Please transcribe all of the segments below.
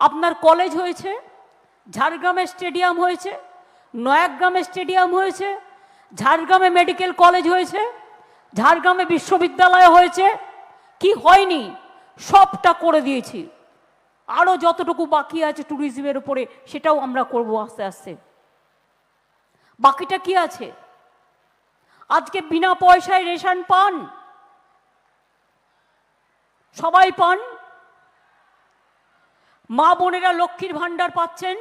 আপনার কলেজ হয়েছে ঝাড়গ্রামে স্টেডিয়াম হয়েছে নয়াগ্রামে স্টেডিয়াম হয়েছে, ঝাড়গ্রামে মেডিকেল কলেজ হয়েছে, ঝাড়গ্রামে বিশ্ববিদ্যালয় হয়েছে, কি হয়নি? সবটা করে দিয়েছি। আরও যতটুকু বাকি আছে ট্যুরিজমের উপরে, সেটাও আমরা করব আস্তে আস্তে। বাকিটা কি আছে? আজকে বিনা পয়সায় রেশন পান? সবাই পান? মা বোনেরা লক্ষ্মীর ভাণ্ডার পাচ্ছেন।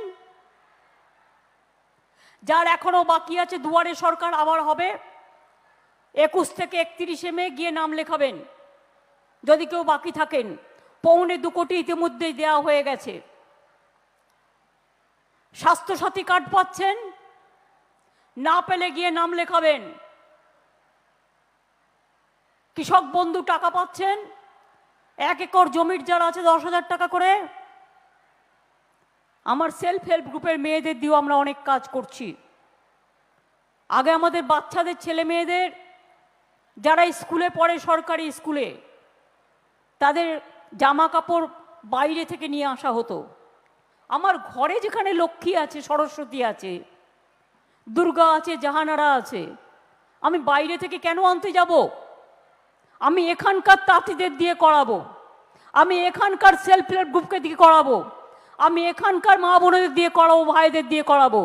যার এখনও বাকি আছে, দুয়ারে সরকার আবার হবে। একুশ থেকে একত্রিশে মে গিয়ে নাম লেখাবেন। যদি কেউ বাকি থাকেন, পৌনে দু কোটি ইতিমধ্যেই দেওয়া হয়ে গেছে। স্বাস্থ্যসাথী কার্ড পাচ্ছেন। না পেলে গিয়ে নাম লেখাবেন। কৃষক বন্ধু টাকা পাচ্ছেন। এক একর জমির যারা আছে, দশ হাজার টাকা করে। আমার সেলফ হেল্প গ্রুপের মেয়েদের দিয়েও আমরা অনেক কাজ করছি। আগে আমাদের বাচ্চাদের, ছেলে মেয়েদের, যারা স্কুলে পড়ে সরকারি স্কুলে, তাদের জামা কাপড় বাইরে থেকে নিয়ে আসা হতো। আমার ঘরে যেখানে লক্ষ্মী আছে, সরস্বতী আছে, দুর্গা আছে, জাহানারা আছে, আমি বাইরে থেকে কেন আনতে যাব? আমি এখানকার তাঁতিদের দিয়ে করাবো। আমি এখানকার সেলফ হেল্প গ্রুপকে দিয়ে করাবো। আমি এখানকার মা বোনদের দিয়ে করাবো, ভাইদের দিয়ে করাবো।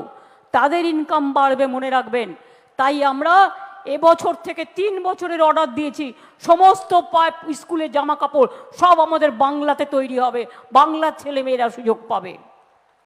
তাদের ইনকাম বাড়বে, মনে রাখবেন। তাই আমরা এবছর থেকে তিন বছরের অর্ডার দিয়েছি। সমস্ত পাইপ স্কুলের জামা কাপড় সব আমাদের বাংলাতে তৈরি হবে। বাংলার ছেলেমেয়েরা সুযোগ পাবে।